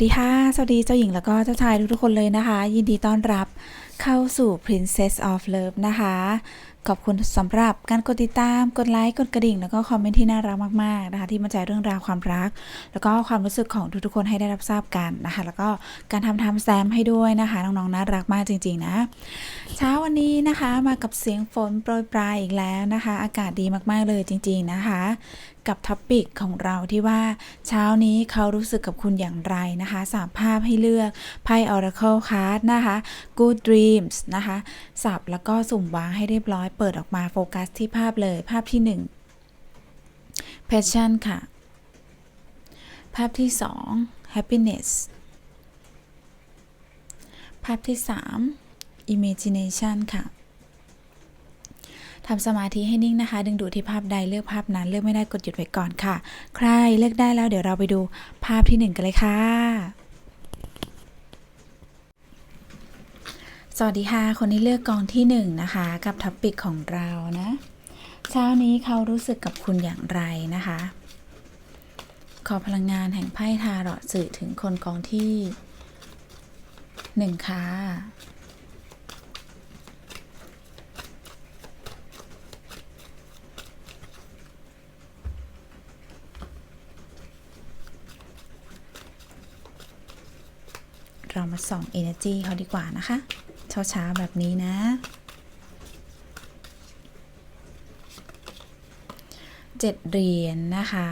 วัสดีค่ะ สวัสดีเจ้าหญิงแล้วก็เจ้าชายทุกๆคนเลยนะคะ ยินดีต้อนรับเข้าสู่ Princess of Love นะคะ ขอบคุณสำหรับการกดติดตาม กดไลค์ กดกระดิ่ง แล้วก็คอมเมนต์ที่น่ารักมากๆนะคะ ที่มาแชร์เรื่องราวความรัก แล้วก็ความรู้สึกของทุกๆคนให้ได้รับทราบกันนะคะ แล้วก็การทำทำแซมให้ด้วยนะคะ น้องๆน่ารักมากจริง ๆ นะ เช้าวันนี้นะคะมากับเสียงฝนโปรยปลายอีกแล้วนะคะ อากาศดีมากๆเลยจริง ๆนะคะกับท็อปปิกของเราที่ว่าเช้านี้เขารู้สึกกับคุณอย่างไรนะคะสามภาพให้เลือกไพ่ Oracle Card นะคะ Good Dreams นะคะสับแล้วก็สุ่มวางให้เรียบร้อยเปิดออกมาโฟกัสที่ภาพเลยภาพที่ 1 Passion ค่ะ ภาพที่ 2 Happiness ภาพที่ 3 Imagination ค่ะ ทำสมาธิให้นิ่งนะคะ ดึงดูดที่ภาพใดเลือกภาพนั้น เลือกไม่ได้กดหยุดไว้ก่อนค่ะ ใครเลือกได้แล้วเดี๋ยวเราไปดูภาพที่หนึ่งกันเลยค่ะ สวัสดีค่ะ คนที่เลือกกองที่หนึ่งนะคะ กับท็อปปิกของเรานะ เช้านี้เขารู้สึกกับคุณอย่างไรนะคะ ขอพลังงานแห่งไพ่ทาร์สื่อถึงคนกองที่หนึ่งค่ะ เรามาส่อง Energy เขาดีกว่านะคะ เช้าๆแบบนี้นะ เจ็ดเหรียญนนะคะ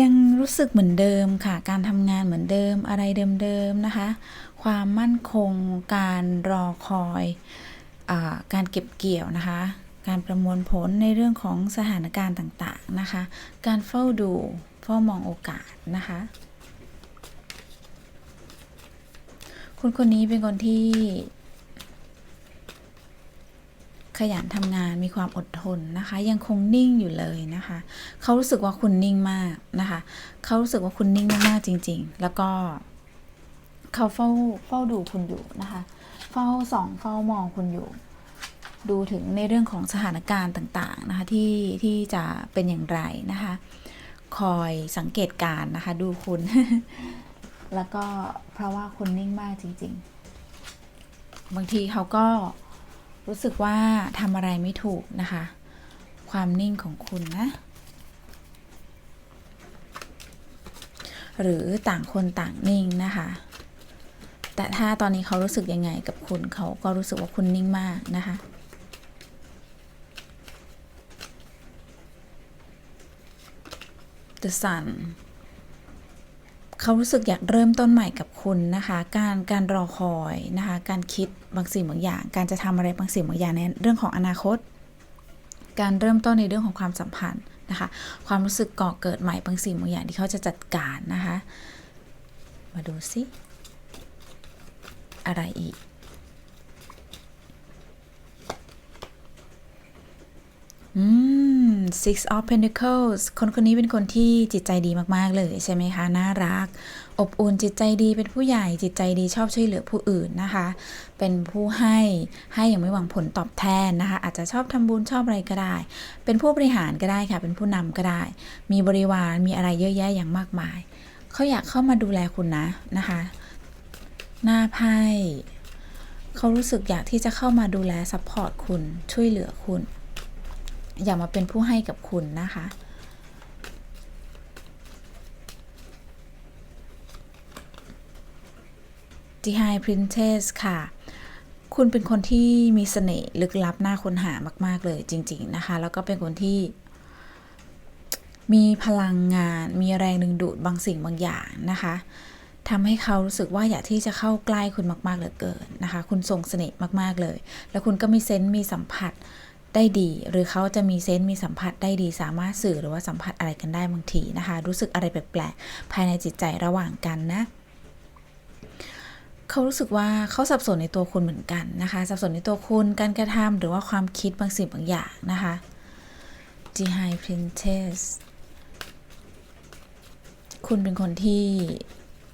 ยังรู้สึกเหมือนเดิมค่ะ การทำงานเหมือนเดิมอะไรเดิมๆนะคะ ความมั่นคงการรอคอยอการเก็บเกี่ยวนะคะ การประมวลผลในเรื่องของสถานการณ์ต่างๆนะคะ การเฝ้าดูเฝ้ามองโอกาสนะคะ คุณคนนี้เป็นคนที่ ขยันทำงานมีความอดทนนะคะ ยังคงนิ่งอยู่เลยนะคะ เขารู้สึกว่าคุณนิ่งมากนะคะ เขารู้สึกว่าคุณนิ่งมากๆจริง ๆ แล้วก็เขาเฝ้าเฝ้าดูคุณอยู่นะคะ เฝ้าส่องเฝ้ามองคุณอยู่ ดูถึงในเรื่องของสถานการณ์ต่างๆนะคะที่ที่จะเป็นอย่างไรนะคะ คอยสังเกตการนะคะ ดูคุณ แล้วก็เพราะว่าคุณนิ่งมากจริง ๆ บางทีเขาก็รู้สึกว่าทำอะไรไม่ถูกนะคะ ความนิ่งของคุณนะ หรือต่างคนต่างนิ่งนะคะ แต่ถ้าตอนนี้เขารู้สึกยังไงกับคุณเขาก็รู้สึกว่าคุณนิ่งมากนะคะ The Sun เขารู้สึกอยากเริ่มต้นใหม่กับคุณนะคะ การการรอคอยนะคะ การคิดบางสิ่งบางอย่าง การจะทำอะไรบางสิ่งบางอย่างในเรื่องของอนาคต การเริ่มต้นในเรื่องของความสัมพันธ์นะคะ ความรู้สึกก่อเกิดใหม่บางสิ่งบางอย่างที่เขาจะจัดการนะคะ มาดูสิอะไรอีก อืม Six of Pentacles คนคนนี้เป็นคนที่จิตใจดีมากๆเลยใช่ไหมคะ น่ารัก อบอุ่นจิตใจดีเป็นผู้ใหญ่จิตใจดีชอบช่วยเหลือผู้อื่นนะคะ เป็นผู้ให้ให้อย่างไม่หวังผลตอบแทนนะคะ อาจจะชอบทำบุญชอบอะไรก็ได้ เป็นผู้บริหารก็ได้ค่ะ เป็นผู้นำก็ได้ มีบริวารมีอะไรเยอะแยะอย่างมากมายเขาอยากเข้ามาดูแลคุณนะนะคะ หน้าไพ่เขารู้สึกอยากที่จะเข้ามาดูแลซัพพอร์ตคุณช่วยเหลือคุณ อย่ามาเป็นผู้ให้กับคุณนะคะ The High Princess ค่ะคุณเป็นคนที่มีเสน่ห์ลึกลับน่าค้นหามากๆเลยจริง ๆ นะคะ แล้วก็เป็นคนที่ มีพลังงาน มีแรงดึงดูดบางสิ่งบางอย่างนะคะทำให้เขารู้สึกว่าอยากที่จะเข้าใกล้คุณมากๆเหลือเกินนะคะ คุณทรงเสน่ห์มากๆเลย แล้วคุณก็มีเซนต์มีสัมผัส ได้ดี หรือเขาจะมีเซนต์มีสัมผัสได้ดี สามารถสื่อหรือว่าสัมผัสอะไรกันได้บางทีนะคะ รู้สึกอะไรแปลกๆภายในจิตใจระหว่างกันนะเขารู้สึกว่าเขาสับสนในตัวคุณเหมือนกันนะคะ สับสนในตัวคุณการกระทำหรือว่าความคิดบางสิ่งบางอย่างนะคะ G High Princess คุณเป็นคนที่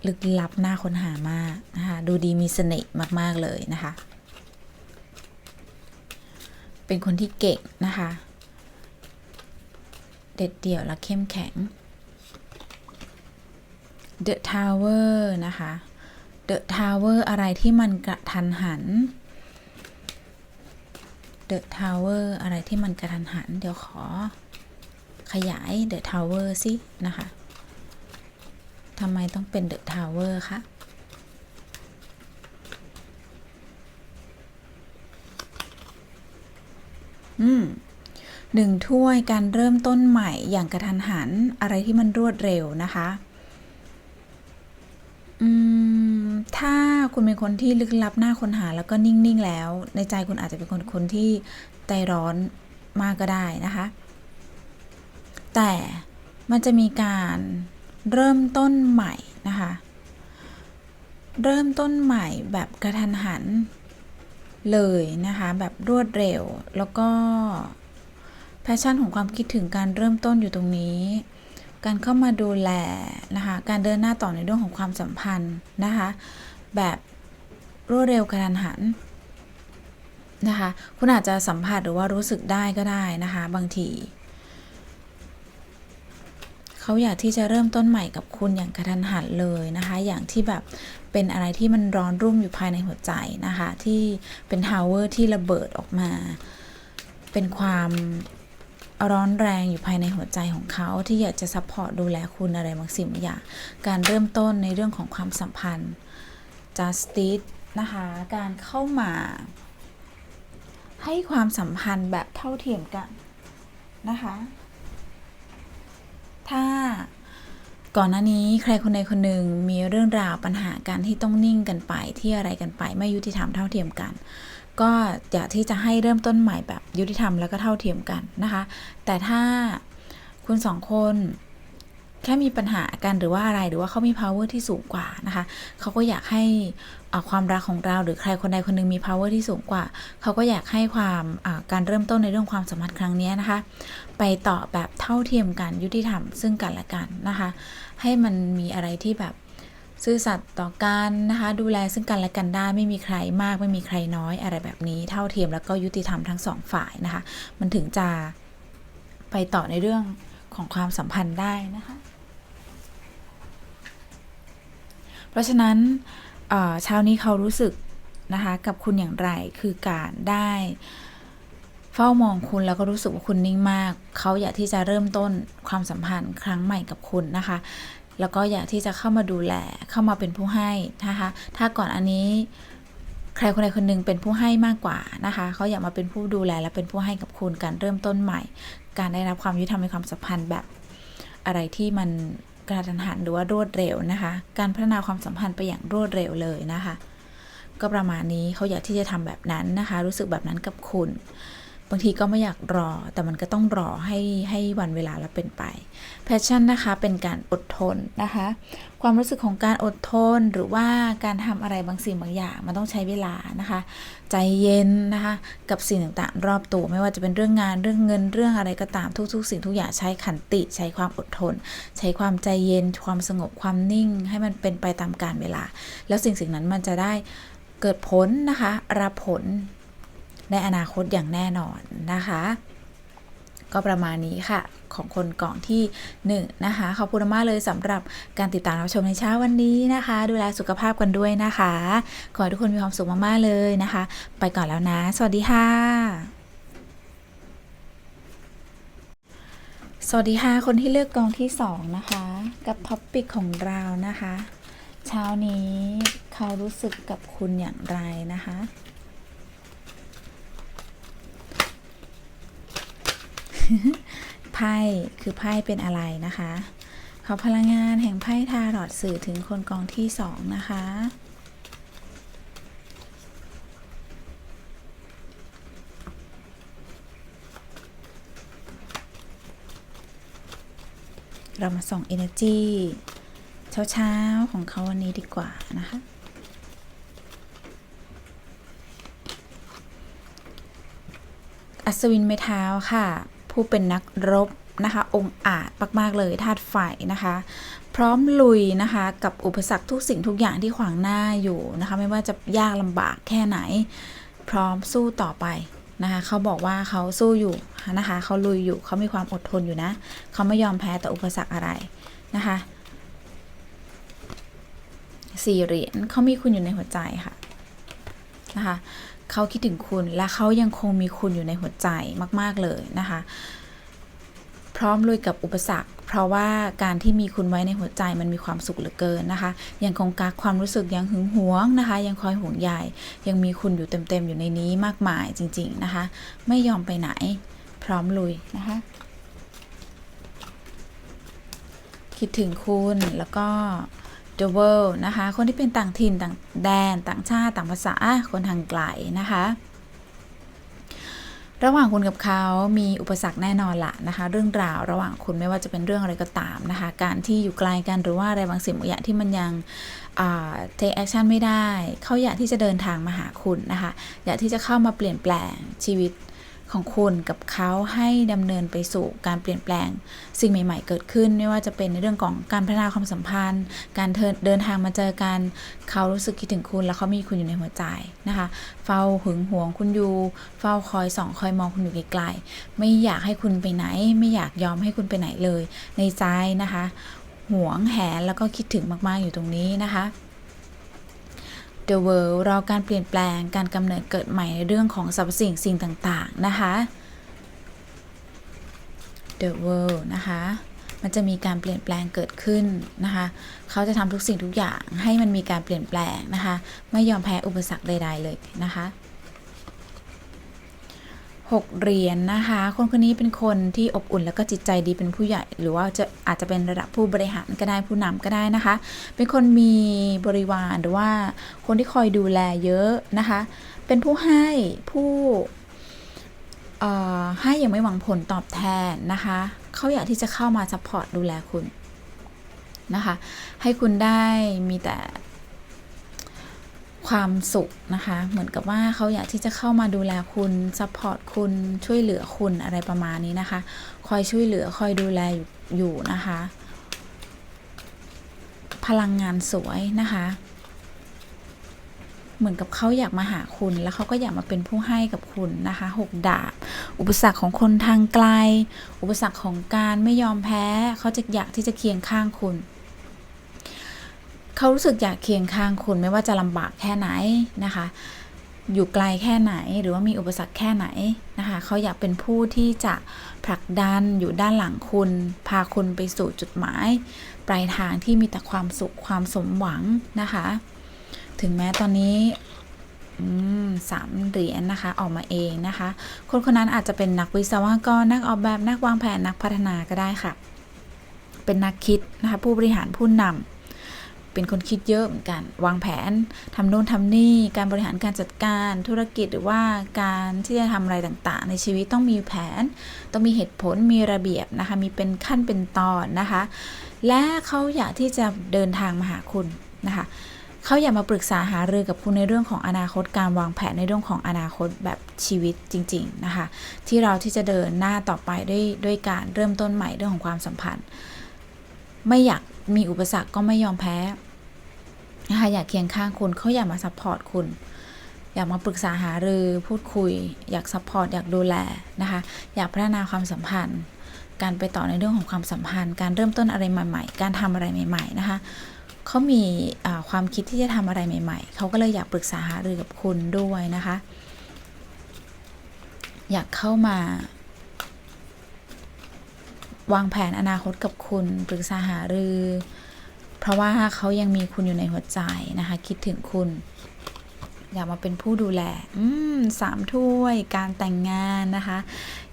ลึกลับหน่าค้นหามากนะคะ ดูดีมีเสน่ห์มาก ๆ เลยนะคะ เป็นคนที่เก่งนะคะ เด็ดเดี่ยวและเข้มแข็ง The Tower นะคะ The Tower อะไรที่มันกระทันหัน The Tower อะไรที่มันกระทันหัน เดี๋ยวขอขยาย The Tower สินะคะทำไมต้องเป็น The Tower คะ อืม หนึ่งถ้วยการเริ่มต้นใหม่อย่างกระทันหันอะไรที่มันรวดเร็วนะคะถ้าคุณเป็นคนที่ลึกลับหน้าค้นหาแล้วก็นิ่ง ๆ แล้ว ในใจคุณอาจจะเป็นคนคนที่ใจร้อนมากก็ได้นะคะ แต่มันจะมีการเริ่มต้นใหม่นะคะ เริ่มต้นใหม่แบบกระทันหัน เลยนะคะ แบบรวดเร็ว แล้วก็แพชชั่นของความคิดถึงการเริ่มต้นอยู่ตรงนี้ การเข้ามาดูแลนะคะ การเดินหน้าต่อในเรื่องของความสัมพันธ์นะคะ แบบรวดเร็วกระทันหันนะคะ คุณอาจจะสัมผัสหรือว่ารู้สึกได้ก็ได้นะคะ บางทีเขาอยากที่จะเริ่มต้นใหม่กับคุณอย่างกระทันหันเลยนะคะ อย่างที่แบบ เป็นอะไรที่มันร้อนรุ่มอยู่ภายในหัวใจนะคะ ที่เป็นทาวเวอร์ที่ระเบิดออกมา เป็นความร้อนแรงอยู่ภายในหัวใจของเขาที่อยากจะซัพพอร์ตดูแลคุณอะไรบางสิ่งบางอย่าง การเริ่มต้นในเรื่องของความสัมพันธ์ justice นะคะ การเข้ามา ให้ความสัมพันธ์แบบเท่าเทียมกันนะคะ ถ้า ก่อนหน้านี้ใครคนใดคนหนึ่งมีเรื่องราวปัญหาการที่ต้องนิ่งกันไปที่อะไรกันไปไม่ยุติธรรมเท่าเทียมกัน ก็อยากที่จะให้เริ่มต้นใหม่แบบยุติธรรมแล้วก็เท่าเทียมกันนะคะ แต่ถ้าคุณสองคนแค่มีปัญหากันหรือว่าอะไรหรือว่าเขามี power ที่สูงกว่านะคะ เขาก็อยากให้ ความรักของเราหรือใครคนใดคนหนึ่งมี power ที่สูงกว่า เขาก็อยากให้ความการเริ่มต้นในเรื่องความสัมพันธ์ครั้งนี้นะคะ ไปต่อแบบเท่าเทียมกันยุติธรรมซึ่งกันและกันนะคะ ให้มันมีอะไรที่แบบซื่อสัตย์ต่อกันนะคะ ดูแลซึ่งกันและกันได้ไม่มีใครมากไม่มีใครน้อยอะไรแบบนี้ เท่าเทียมแล้วก็ยุติธรรมทั้งสองฝ่ายนะคะ มันถึงจะไปต่อในเรื่องของความสัมพันธ์ได้นะคะ เพราะฉะนั้น เช้านี้เขารู้สึกนะคะกับคุณอย่างไรคือการได้ เฝ้ามองคุณแล้วก็รู้สึกว่าคุณนิ่งมาก เขาอยากที่จะเริ่มต้นความสัมพันธ์ครั้งใหม่กับคุณนะคะ แล้วก็อยากที่จะเข้ามาดูแลเข้ามาเป็นผู้ให้นะคะถ้าก่อนอันนี้ใครคนใดคนหนึ่งเป็นผู้ให้มากกว่านะคะเขาอยากมาเป็นผู้ดูแลและเป็นผู้ให้กับคุณการเริ่มต้นใหม่ การได้รับความยุติธรรมในความสัมพันธ์แบบอะไรที่มัน กระทันหันหรือว่ารวดเร็วนะคะ การพัฒนาความสัมพันธ์ไปอย่างรวดเร็วเลยนะคะ ก็ประมาณนี้เขาอยากที่จะทำแบบนั้นนะคะ รู้สึกแบบนั้นกับคุณ บางทีก็ไม่อยากรอ แต่มันก็ต้องรอให้ให้วันเวลาแล้วเป็นไป แพชชั่นนะคะเป็นการอดทนนะคะ ความรู้สึกของการอดทนหรือว่าการทำอะไรบางสิ่งบางอย่าง มันต้องใช้เวลานะคะ ใจเย็นนะคะ กับสิ่งต่างๆ รอบตัวไม่ว่าจะเป็นเรื่องงานเรื่องเงินเรื่องอะไรก็ตามทุก ๆ สิ่งทุกอย่างใช้ขันติ ใช้ความอดทน ใช้ความใจเย็น ความสงบความนิ่ง ให้มันเป็นไปตามกาลเวลา แล้วสิ่งสิ่งนั้นมันจะได้เกิดผลนะคะรับผล ในอนาคตอย่างแน่นอนนะคะ ก็ประมาณนี้ค่ะของคนกล่องที่1นงนะคะขอบคุณมากเลยสำหรับการติดตามรับชมในเช้าวันนี้นะคะ ดูแลสุขภาพกันด้วยนะคะ ขอให้ทุกคนมีความสุขมากๆเลยนะคะ ไปก่อนแล้วนะ สวัสดีค่ะ สวัสดีค่ะคนที่เลือกกองที่ 2 นะคะ กับท็อปปิกของเรานะคะ เช้านี้เขารู้สึกกับคุณอย่างไรนะคะ ไพ่คือไพ่เป็นอะไรนะคะขอพลังงานแห่งไพ่ทาร์อตสื่อถึงคนกองที่สองนะคะเรามาส่อง Energy เช้าๆ ของเขาวันนี้ดีกว่านะคะ อัศวินไม้เท้าค่ะ ผู้เป็นนักรบนะคะองค์อาจมาก ๆ เลยธาตุไฟนะคะ พร้อมลุยนะคะกับอุปสรรคทุกสิ่งทุกอย่างที่ขวางหน้าอยู่นะคะไม่ว่าจะยากลำบากแค่ไหน พร้อมสู้ต่อไปนะคะเขาบอกว่าเขาสู้อยู่นะคะเขาลุยอยู่เขามีความอดทนอยู่นะเขาไม่ยอมแพ้ต่ออุปสรรคอะไรนะคะสี่เหรียญเขามีคุณอยู่ในหัวใจค่ะนะคะ เขาคิดถึงคุณและเขายังคงมีคุณอยู่ในหัวใจมาก ๆ เลยนะคะ พร้อมลุยกับอุปสรรค เพราะว่าการที่มีคุณไว้ในหัวใจมันมีความสุขเหลือเกินนะคะ ยังคงกักความรู้สึกยังหึงหวงนะคะ ยังคอยห่วงใยยังมีคุณอยู่เต็มๆอยู่ในนี้มากมายจริง ๆนะคะ ไม่ยอมไปไหน พร้อมลุยนะคะคิดถึงคุณแล้วก็ the world นะคะ คนที่เป็นต่างถิ่นต่างแดน ต่างชาติ ต่างภาษา คนทางไกลนะคะ ระหว่างคุณกับเขามีอุปสรรคแน่นอนละนะคะ เรื่องราวระหว่างคุณไม่ว่าจะเป็นเรื่องอะไรก็ตามนะคะ การที่อยู่ไกลกันหรือว่าอะไรบางสิ่งบางอย่างที่มันยังเทคแอคชั่นไม่ได้ เขาอยากที่จะเดินทางมาหาคุณนะคะ อยากที่จะเข้ามาเปลี่ยนแปลงชีวิต ของคุณกับเขาให้ดำเนินไปสู่การเปลี่ยนแปลง สิ่งใหม่ ๆ เกิดขึ้นไม่ว่าจะเป็นในเรื่องของการพัฒนาความสัมพันธ์ การเดินทางมาเจอกันเขารู้สึกคิดถึงคุณ แล้วเขามีคุณอยู่ในหัวใจนะคะ เฝ้าหึงหวงคุณอยู่เฝ้าคอยส่องคอยมองคุณอยู่ไกลๆไม่อยากให้คุณไปไหน ไม่อยากยอมให้คุณไปไหนเลย ในใจนะคะหวงแหนแล้วก็คิดถึงมากๆอยู่ตรงนี้นะคะ The World รอการเปลี่ยนแปลงการกำเนิดเกิดใหม่ในเรื่องของสรรพสิ่งสิ่งต่างๆ นะคะ The World นะคะ มันจะมีการเปลี่ยนแปลงเกิดขึ้นนะคะ เขาจะทำทุกสิ่งทุกอย่างให้มันมีการเปลี่ยนแปลงนะคะ ไม่ยอมแพ้อุปสรรคใดๆเลยนะคะ หกเหรียญนนะคะ คนคนนี้เป็นคนที่อบอุ่นแล้วก็จิตใจดีเป็นผู้ใหญ่ หรือว่าจะอาจจะเป็นระดับผู้บริหารก็ได้ผู้นำก็ได้นะคะ เป็นคนมีบริวารหรือว่าคนที่คอยดูแลเยอะนะคะ เป็นผู้ให้ผู้ให้อย่างไม่หวังผลตอบแทนนะคะเขาอยากที่จะเข้ามาซัพพอร์ตดูแลคุณนะคะ ให้คุณได้มีแต่ ความสุขนะคะ เหมือนกับว่าเขาอยากที่จะเข้ามาดูแลคุณซัพพอร์ตคุณช่วยเหลือคุณอะไรประมาณนี้นะคะ คอยช่วยเหลือคอยดูแลอยู่นะคะ พลังงานสวยนะคะเหมือนกับเขาอยากมาหาคุณแล้วเขาก็อยากมาเป็นผู้ให้กับคุณนะคะหกดาบ อุปสรรคของคนทางไกล อุปสรรคของการไม่ยอมแพ้ เขาจะอยากที่จะเคียงข้างคุณ เขารู้สึกอยากเคียงข้างคุณไม่ว่าจะลำบากแค่ไหนนะคะ อยู่ไกลแค่ไหนหรือว่ามีอุปสรรคแค่ไหนนะคะเขาอยากเป็นผู้ที่จะผลักดันอยู่ด้านหลังคุณ พาคุณไปสู่จุดหมาย ปลายทางที่มีแต่ความสุขความสมหวังนะคะ ถึงแม้ตอนนี้สามเหรียญนะคะออกมาเองนะคะ คนคนนั้นอาจจะเป็นนักวิศวกรนักออกแบบนักวางแผนนักพัฒนาก็ได้ค่ะ เป็นนักคิดนะคะผู้บริหารผู้นำ เป็นคนคิดเยอะเหมือนกัน วางแผนทำโน่นทำนี่ การบริหารการจัดการธุรกิจหรือว่าการที่จะทำอะไรต่างๆ ในชีวิตต้องมีแผน ต้องมีเหตุผลมีระเบียบนะคะ มีเป็นขั้นเป็นตอนนะคะ และเขาอยากที่จะเดินทางมาหาคุณนะคะเขาอยากมาปรึกษาหารือกับคุณในเรื่องของอนาคตการวางแผนในเรื่องของอนาคตแบบชีวิตจริง ๆ นะคะ ที่เราที่จะเดินหน้าต่อไปด้วยด้วยการเริ่มต้นใหม่เรื่องของความสัมพันธ์ ไม่อยาก มีอุปสรรคก็ไม่ยอมแพ้นะคะอยากเคียงข้างคุณเขาอยากมาซัพพอร์ตคุณ อยากมาปรึกษาหารือพูดคุย อยากซัพพอร์ตอยากดูแลนะคะ อยากพัฒนาความสัมพันธ์ การไปต่อในเรื่องของความสัมพันธ์ การเริ่มต้นอะไรใหม่ๆ การทำอะไรใหม่ ๆ นะคะเขามีความคิดที่จะทำอะไรใหม่ ๆเขาก็เลยอยากปรึกษาหารือกับคุณด้วยนะคะ อยากเข้ามา วางแผนอนาคตกับคุณปรึกษาหารือ เพราะว่าเขายังมีคุณอยู่ในหัวใจนะคะ คิดถึงคุณ อยากมาเป็นผู้ดูแล อืมสามถ้วยการแต่งงานนะคะ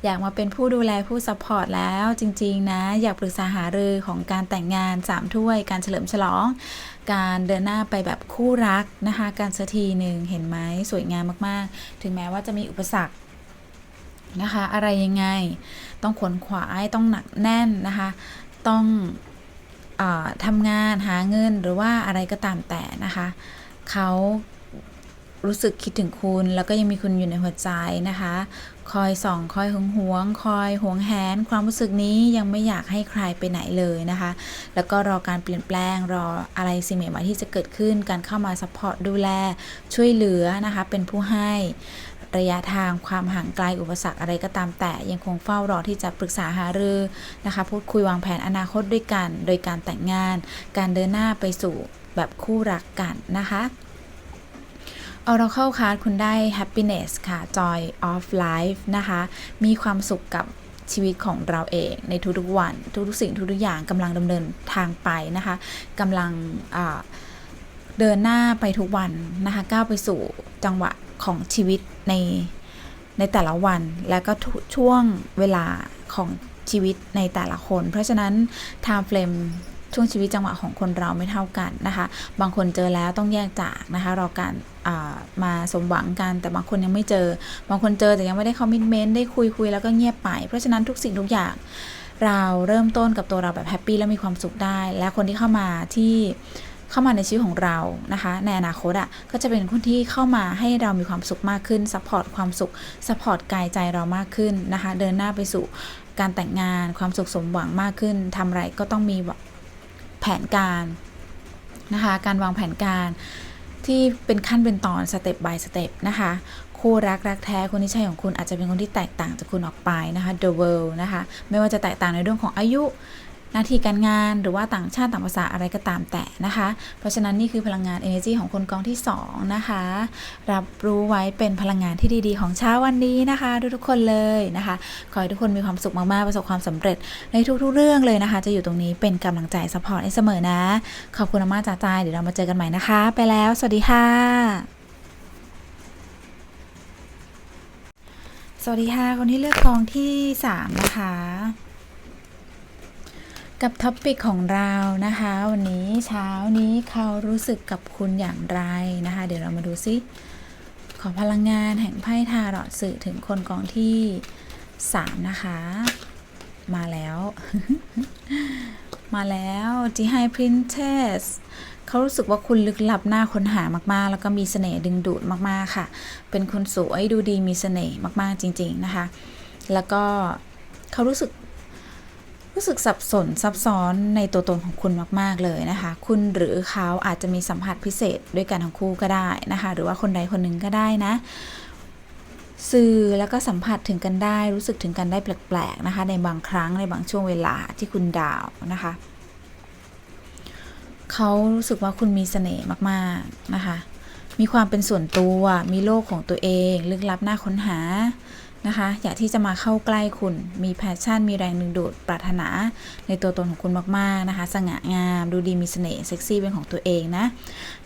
อยากมาเป็นผู้ดูแลผู้ซัพพอร์ตแล้วจริง ๆ นะ อยากปรึกษาหารือของการแต่งงานสามถ้วย การเฉลิมฉลอง การเดินหน้าไปแบบคู่รักนะคะ การสักทีหนึ่งเห็นไหมสวยงามมากๆ ถึงแม้ว่าจะมีอุปสรรค นะคะ อะไรยังไง ต้องขวนขวายต้องหนักแน่นนะคะ ต้องอทำงานหาเงินหรือว่าอะไรก็ตามแต่นะคะ เขารู้สึกคิดถึงคุณ แล้วก็ยังมีคุณอยู่ในหัวใจนะคะ คอยส่องคอยหวงหวง คอยหวงแหน ความรู้สึกนี้ยังไม่อยากให้ใครไปไหนเลยนะคะ แล้วก็รอการเปลี่ยนแปลงรออะไรสิ่งใหม่ๆที่จะเกิดขึ้นการเข้ามาซัพพอร์ตดูแลช่วยเหลือนะคะ เป็นผู้ให้ ระยะทางความห่างไกลอุปสรรคอะไรก็ตามแต่ยังคงเฝ้ารอที่จะปรึกษาหารือนะคะ พูดคุยวางแผนอนาคตด้วยกัน โดยการแต่งงาน การเดินหน้าไปสู่แบบคู่รักกันนะคะ Oracle Card คุณได้ happiness ค่ะ joy of life นะคะ มีความสุขกับชีวิตของเราเองในทุกๆวัน ทุกๆสิ่งทุกๆอย่างกำลังดำเนินทางไปนะคะกำลังเดินหน้าไปทุกวันนะคะ ก้าวไปสู่จังหวะ ของชีวิตในในแต่ละวัน และก็ช่วงเวลาของชีวิตในแต่ละคน เพราะฉะนั้น time frame ช่วงชีวิตจังหวะของคนเราไม่เท่ากันนะคะ บางคนเจอแล้วต้องแยกจากนะคะรอการมาสมหวังกัน แต่บางคนยังไม่เจอ บางคนเจอแต่ยังไม่ได้คอมมิชเมนต์ได้คุยคุยแล้วก็เงียบไป เพราะฉะนั้นทุกสิ่งทุกอย่างเราเริ่มต้นกับตัวเราแบบแฮปปี้และมีความสุขได้ และคนที่เข้ามาที่ เข้ามาในชีวิตของเรานะคะ ในอนาคตอะ่ะก็จะเป็นคนที่เข้ามาให้เรามีความสุขมากขึ้นซัพพอร์ตความสุขซัพพอร์ตกายใจเรามากขึ้นนะคะ เดินหน้าไปสู่การแต่งงานความสุขสมหวังมากขึ้นทำอะไรก็ต้องมีแผนการนะคะ การวางแผนการที่เป็นขั้นเป็นตอนสเต็ป by สเต็ปนะคะคู่รักรักแท้คนที่ใช่ของคุณอาจจะเป็นคนที่แตกต่างจากคุณออกไปนะคะ the world นะคะ ไม่ว่าจะแตกต่างในเรื่องของอายุ หน้าที่การงานหรือว่าต่างชาติต่างภาษาอะไรก็ตามแต่นะคะ เพราะฉะนั้นนี่คือพลังงาน energy ของคนกองที่ 2 นะคะ รับรู้ไว้เป็นพลังงานที่ดีๆ ของเช้าวันนี้นะคะทุกๆคนเลยนะคะ ขอให้ทุกคนมีความสุขมากๆประสบความสำเร็จในทุกๆเรื่องเลยนะคะ จะอยู่ตรงนี้เป็นกำลังใจสปอร์ตให้เสมอนะ ขอบคุณมากจ้าจ้าเดี๋ยวเรามาเจอกันใหม่นะคะ ไปแล้ว สวัสดีค่ะสวัสดีค่ะ คนที่เลือกกองที่ 3 นะคะ กับท็อปปิกของเรานะคะ วันนี้เช้านี้เขารู้สึกกับคุณอย่างไรนะคะ เดี๋ยวเรามาดูซิ ขอพลังงานแห่งไพ่ทารอดสื่อถึงคนกองที่ 3 นะคะ มาแล้ว มาแล้วจีไฮพรินเทสเขารู้สึกว่าคุณลึกลับหน้าค้นหามากๆ แล้วก็มีเสน่ห์ดึงดูดมากๆค่ะ เป็นคนสวยดูดีมีเสน่ห์มากๆจริง ๆนะคะ แล้วก็เขารู้สึก รู้สึกสับสนซับซ้อนในตัวตนของคุณมาก ๆ เลยนะคะ คุณหรือเขาอาจจะมีสัมผัสพิเศษด้วยกันทั้งคู่ก็ได้นะคะ หรือว่าคนใดคนหนึ่งก็ได้นะ สื่อแล้วก็สัมผัสถึงกันได้ รู้สึกถึงกันได้แปลกๆนะคะ ในบางครั้งในบางช่วงเวลาที่คุณดาวนะคะ เขารู้สึกว่าคุณมีเสน่ห์มากๆนะคะ มีความเป็นส่วนตัว มีโลกของตัวเอง ลึกลับน่าค้นหา นะคะ อยากที่จะมาเข้าใกล้คุณ มีแพชชั่น มีแรงดึงดูด ปรารถนา ในตัวตนของคุณมากๆนะคะ สง่างาม ดูดีมีเสน่ห์ เซ็กซี่เป็นของตัวเองนะ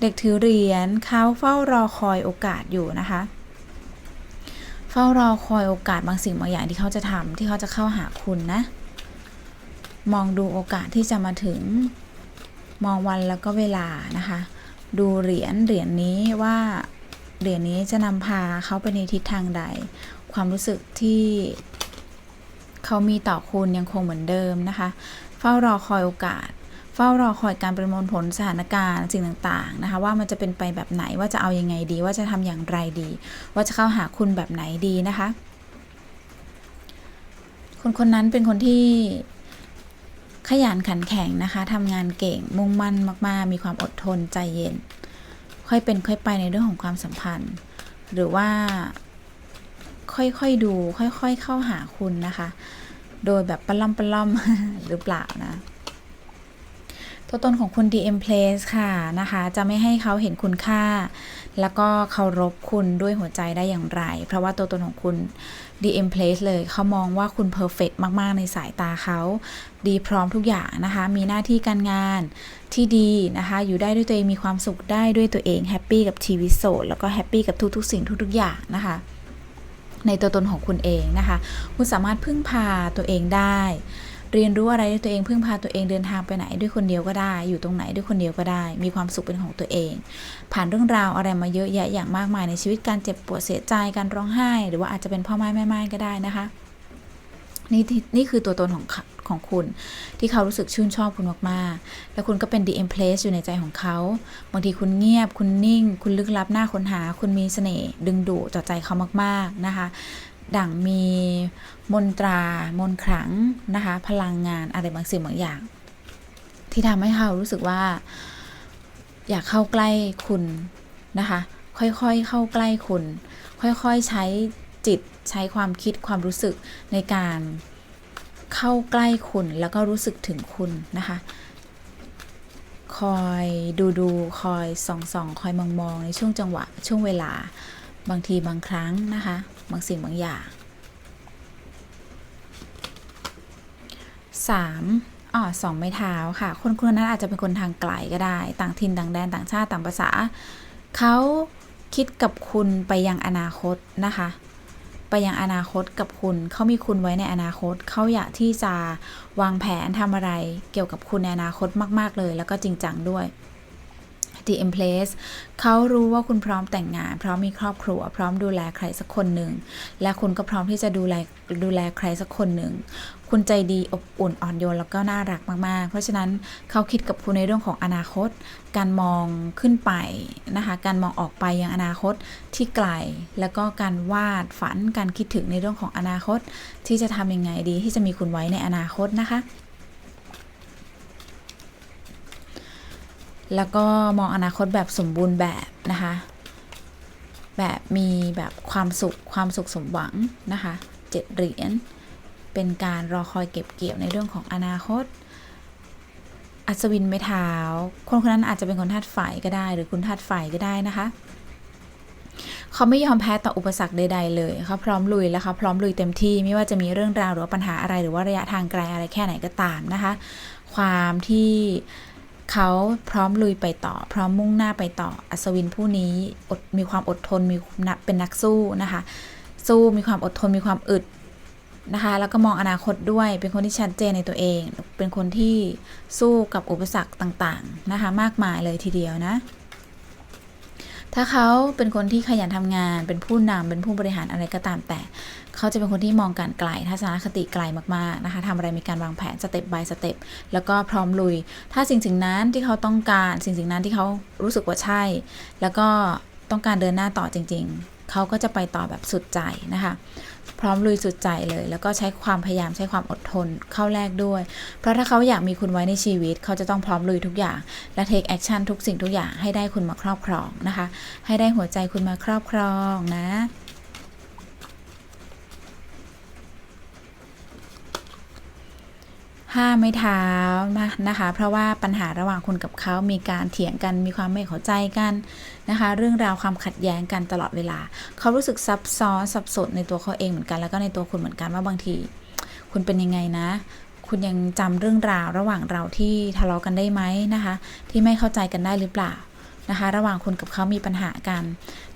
เด็กถือเหรียญเขาเฝ้ารอคอยโอกาสอยู่นะคะ เฝ้ารอคอยโอกาสบางสิ่งบางอย่างที่เขาจะทำที่เขาจะเข้าหาคุณนะ มองดูโอกาสที่จะมาถึง มองวันแล้วก็เวลานะคะ ดูเหรียญเหรียญนี้ว่า เหรียญนี้จะนำพาเขาไปในทิศทางใด ความรู้สึกที่เขามีต่อคุณยังคงเหมือนเดิมนะคะ เฝ้ารอคอยโอกาส เฝ้ารอคอยการประมวลผลสถานการณ์สิ่งต่างๆนะคะ ว่ามันจะเป็นไปแบบไหนว่าจะเอายังไงดี ว่าจะทำอย่างไรดี ว่าจะเข้าหาคุณแบบไหนดีนะคะ คนคนนั้นเป็นคนที่ขยันขันแข็งนะคะทำงานเก่งมุ่งมั่นมาก ๆ มีความอดทนใจเย็น ค่อยเป็นค่อยไปในเรื่องของความสัมพันธ์ หรือว่าค่อยๆดูค่อยๆเข้าหาคุณนะคะ โดยแบบปล้อมปล้อมหรือเปล่านะตัวตนของคุณ DM Place ค่ะนะคะ จะไม่ให้เขาเห็นคุณค่า แล้วก็เคารพคุณด้วยหัวใจได้อย่างไร เพราะว่าตัวตนของคุณ DM Place เลยเขามองว่าคุณเพอร์เฟกมาก ๆ ในสายตาเขา ดีพร้อมทุกอย่างนะคะ มีหน้าที่การงานที่ดีนะคะ อยู่ได้ด้วยตัวเองมีความสุขได้ด้วยตัวเองแฮปปี้กับชีวิตโสดแล้วก็แฮปปี้กับทุก ๆ สิ่งทุก ๆ อย่างนะคะในตัวตนของคุณเองนะคะ คุณสามารถพึ่งพาตัวเองได้ เรียนรู้อะไรด้วยตัวเองพึ่งพาตัวเองเดินทางไปไหนด้วยคนเดียวก็ได้ อยู่ตรงไหนด้วยคนเดียวก็ได้ มีความสุขเป็นของตัวเอง ผ่านเรื่องราวอะไรมาเยอะแยะอย่างมากมายในชีวิตการเจ็บปวดเสียใจการร้องไห้ หรือว่าอาจจะเป็นพ่อไม้แม่ไม้ก็ได้นะคะนี่นี่คือตัวตนของของคุณที่เขารู้สึกชื่นชอบคุณมากๆ แล้วคุณก็เป็น DM place อยู่ในใจของเขา บางทีคุณเงียบ คุณนิ่ง คุณลึกลับหน้าค้นหา คุณมีเสน่ห์ดึงดูดต่อใจเขามากๆนะคะ ดั่งมีมนตรามนขลังนะคะ พลังงานอะไรบางสิ่งบางอย่าง ที่ทำให้เขารู้สึกว่า อยากเข้าใกล้คุณนะคะ ค่อยๆเข้าใกล้คุณ ค่อยๆใช้จิตใช้ความคิดความรู้สึกในการเข้าใกล้คุณแล้วก็รู้สึกถึงคุณนะคะ คอยดูดูคอยส่องส่องคอยมองมองในช่วงจังหวะช่วงเวลาบางทีบางครั้งนะคะ บางสิ่งบางอย่างสามอ๋อสองไม้เท้าค่ะ คนคนนั้นอาจจะเป็นคนทางไกลก็ได้ ต่างถิ่นต่างแดนต่างชาติต่างภาษา เขาคิดกับคุณไปยังอนาคตนะคะ ไปยังอนาคตกับคุณ เขามีคุณไว้ในอนาคต เขาอยากที่จะวางแผนทำอะไรเกี่ยวกับคุณในอนาคตมาก ๆ เลย แล้วก็จริงจังด้วย The e m p l a c e เขารู้ว่าคุณพร้อมแต่งงาน พร้อมมีครอบครัว พร้อมดูแลใครสักคนหนึ่ง และคุณก็พร้อมที่จะดูแลดูแลใครสักคนหนึ่ง คุณใจดีอบอุ่นอ่อนโยนแล้วก็น่ารักมาก ๆ เพราะฉะนั้นเขาคิดกับคุณในเรื่องของอนาคต การมองขึ้นไปนะคะ การมองออกไปยังอนาคตที่ไกล แล้วก็การวาดฝัน การคิดถึงในเรื่องของอนาคต ที่จะทำยังไงดีที่จะมีคุณไว้ในอนาคตนะคะ แล้วก็มองอนาคตแบบสมบูรณ์แบบนะคะ แบบมีแบบความสุขความสุขสมหวังนะคะเจ็ดเหรียญเป็นการรอคอยเก็บเกี่ยวในเรื่องของอนาคต อัศวินไม้เท้า คนคนนั้นอาจจะเป็นคนธาตุไฟก็ได้ หรือคุณธาตุไฟก็ได้นะคะเขาไม่ยอมแพ้ต่ออุปสรรคใดๆเลยเขาพร้อมลุยและเขาพร้อมลุยเต็มที่ไม่ว่าจะมีเรื่องราวหรือว่าปัญหาอะไรหรือว่าระยะทางไกลอะไรแค่ไหนก็ตามนะคะ ความที่ เขาพร้อมลุยไปต่อ พร้อมมุ่งหน้าไปต่อ อัศวินผู้นี้อดมีความอดทนมีนักเป็นนักสู้นะคะ สู้มีความอดทนมีความอึดนะคะ แล้วก็มองอนาคตด้วย เป็นคนที่ชัดเจนในตัวเอง เป็นคนที่สู้กับอุปสรรคต่างๆนะคะ มากมายเลยทีเดียวนะ ถ้าเขาเป็นคนที่ขยันทำงาน เป็นผู้นำเป็นผู้บริหารอะไรก็ตามแต่ เขาจะเป็นคนที่มองการไกลทัศนคติไกลมากๆนะคะทำอะไรมีการวางแผนสเต็ปบายสเต็ปแล้วก็พร้อมลุย ถ้าสิ่งสิ่งนั้นที่เขาต้องการ สิ่งสิ่งนั้นที่เขารู้สึกว่าใช่ แล้วก็ต้องการเดินหน้าต่อจริง ๆ เขาก็จะไปต่อแบบสุดใจนะคะ ร้อมลุยสุดใจเลย แล้วก็ใช้ความพยายามใช้ความอดทนเข้าแลกด้วย เพราะถ้าเขาอยากมีคุณไว้ในชีวิต เขาจะต้องพร้อมลุยทุกอย่าง และเทคแอคชั่นทุกสิ่งทุกอย่างให้ได้คุณมาครอบครองนะคะ ให้ได้หัวใจคุณมาครอบครองนะ ห้าไม่เท้านะนะคะ เพราะว่าปัญหาระหว่างคุณกับเขามีการเถียงกันมีความไม่เข้าใจกันนะคะ เรื่องราวความขัดแย้งกันตลอดเวลา เขารู้สึกซับซ้อนสับสนในตัวเขาเองเหมือนกันแล้วก็ในตัวคุณเหมือนกันว่าบางที คุณเป็นยังไงนะ คุณยังจำเรื่องราวระหว่างเราที่ทะเลาะกันได้ไหมนะคะ ที่ไม่เข้าใจกันได้หรือเปล่านะคะ ระหว่างคุณกับเขามีปัญหากัน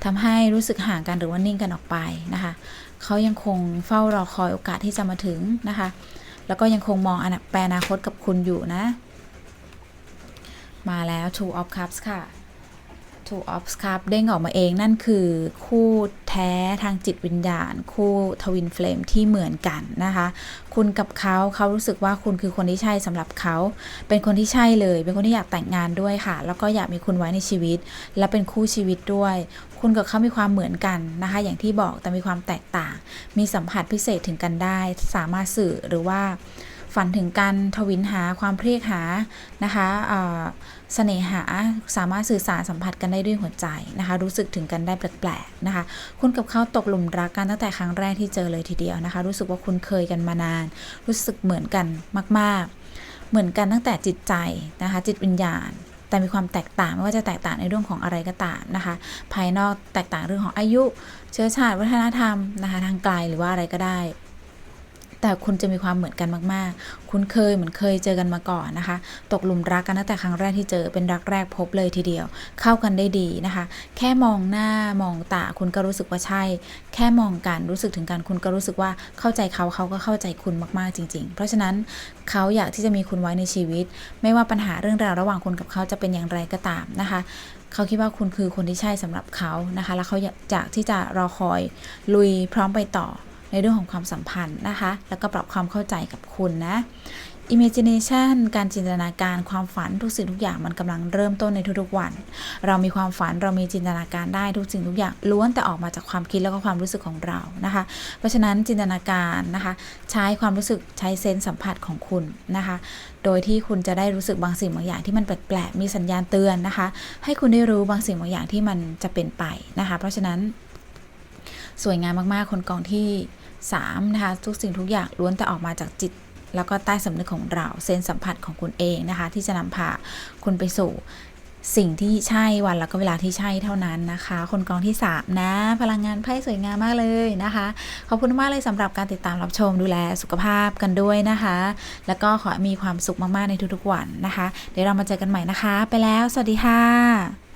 ทำให้รู้สึกห่างกันหรือว่านิ่งกันออกไปนะคะ เขายังคงเฝ้ารอคอยโอกาสที่จะมาถึงนะคะ แล้วก็ยังคงมองอนาแปลอนาคตกับคุณอยู่นะ มาแล้ว Two of Cups ค่ะ Two of cup เด้งออกมาเองนั่นคือคู่แท้ทางจิตวิญญาณ คู่ทวินเฟลมที่เหมือนกันนะคะ คุณกับเขาเขารู้สึกว่าคุณคือคนที่ใช่สำหรับเขา เป็นคนที่ใช่เลย เป็นคนที่อยากแต่งงานด้วยค่ะ แล้วก็อยากมีคุณไว้ในชีวิต และเป็นคู่ชีวิตด้วย คุณกับเขามีความเหมือนกันนะคะ อย่างที่บอกแต่มีความแตกต่าง มีสัมผัสพิเศษถึงกันได้ สามารถสื่อหรือว่า ฝันถึงการทวินหาความเพรียกหานะคะเอ่อเสน่หาสามารถสื่อสารสัมผัสกันได้ด้วยหัวใจนะคะ รู้สึกถึงกันได้แปลกๆนะคะ คุณกับเขาตกหลุมรักกันตั้งแต่ครั้งแรกที่เจอเลยทีเดียวนะคะ รู้สึกว่าคุณเคยกันมานาน รู้สึกเหมือนกันมาก ๆ เหมือนกันตั้งแต่จิตใจนะคะ จิตวิญญาณแต่มีความแตกต่างไม่ว่าจะแตกต่างในเรื่องของอะไรก็ตามนะคะ ภายนอกแตกต่างเรื่องของอายุ เชื้อชาติวัฒนธรรมนะคะ ทางไกลหรือว่าอะไรก็ได้ แต่คุณจะมีความเหมือนกันมาก ๆ คุณเคยเหมือนเคยเจอกันมาก่อนนะคะ ตกหลุมรักกันตั้งแต่ครั้งแรกที่เจอเป็นรักแรกพบเลยทีเดียว เข้ากันได้ดีนะคะ แค่มองหน้ามองตาคุณก็รู้สึกว่าใช่ แค่มองกันรู้สึกถึงกันคุณก็รู้สึกว่าเข้าใจเขาเขาก็เข้าใจคุณมากๆจริง ๆ เพราะฉะนั้นเขาอยากที่จะมีคุณไว้ในชีวิต ไม่ว่าปัญหาเรื่องราวระหว่างคุณกับเขาจะเป็นอย่างไรก็ตามนะคะเขาคิดว่าคุณคือคนที่ใช่สำหรับเขานะคะ แล้วเขาอยากที่จะรอคอยลุยพร้อมไปต่อ ในเรื่องของความสัมพันธ์นะคะ แล้วก็ปรับความเข้าใจกับคุณนะ imagination การจินตนาการความฝันทุกสิ่งทุกอย่างมันกำลังเริ่มต้นในทุกๆวัน เรามีความฝันเรามีจินตนาการได้ทุกสิ่งทุกอย่างล้วนแต่ออกมาจากความคิดแล้วก็ความรู้สึกของเรานะคะ เพราะฉะนั้นจินตนาการนะคะ ใช้ความรู้สึกใช้เซนส์สัมผัสของคุณนะคะ โดยที่คุณจะได้รู้สึกบางสิ่งบางอย่างที่มันแปลกๆมีสัญญาณเตือนนะคะ ให้คุณได้รู้บางสิ่งบางอย่างที่มันจะเป็นไปนะคะ เพราะฉะนั้น สวยงามมากๆ คนกองที่3นะคะทุกสิ่งทุกอย่างล้วนแต่ออกมาจากจิต แล้วก็ใต้สำนึกของเราเซนสัมผัสของคุณเองนะคะ ที่จะนำพาคุณไปสู่สิ่งที่ใช่วันแล้วก็เวลาที่ใช่เท่านั้นนะคะ คนกองที่ 3 นะ พลังงานไพ่สวยงามมากเลยนะคะ ขอบคุณมากเลยสำหรับการติดตามรับชมดูแลสุขภาพกันด้วยนะคะ แล้วก็ขอมีความสุขมากๆในทุกๆวันนะคะ เดี๋ยวเรามาเจอกันใหม่นะคะ ไปแล้ว สวัสดีค่ะ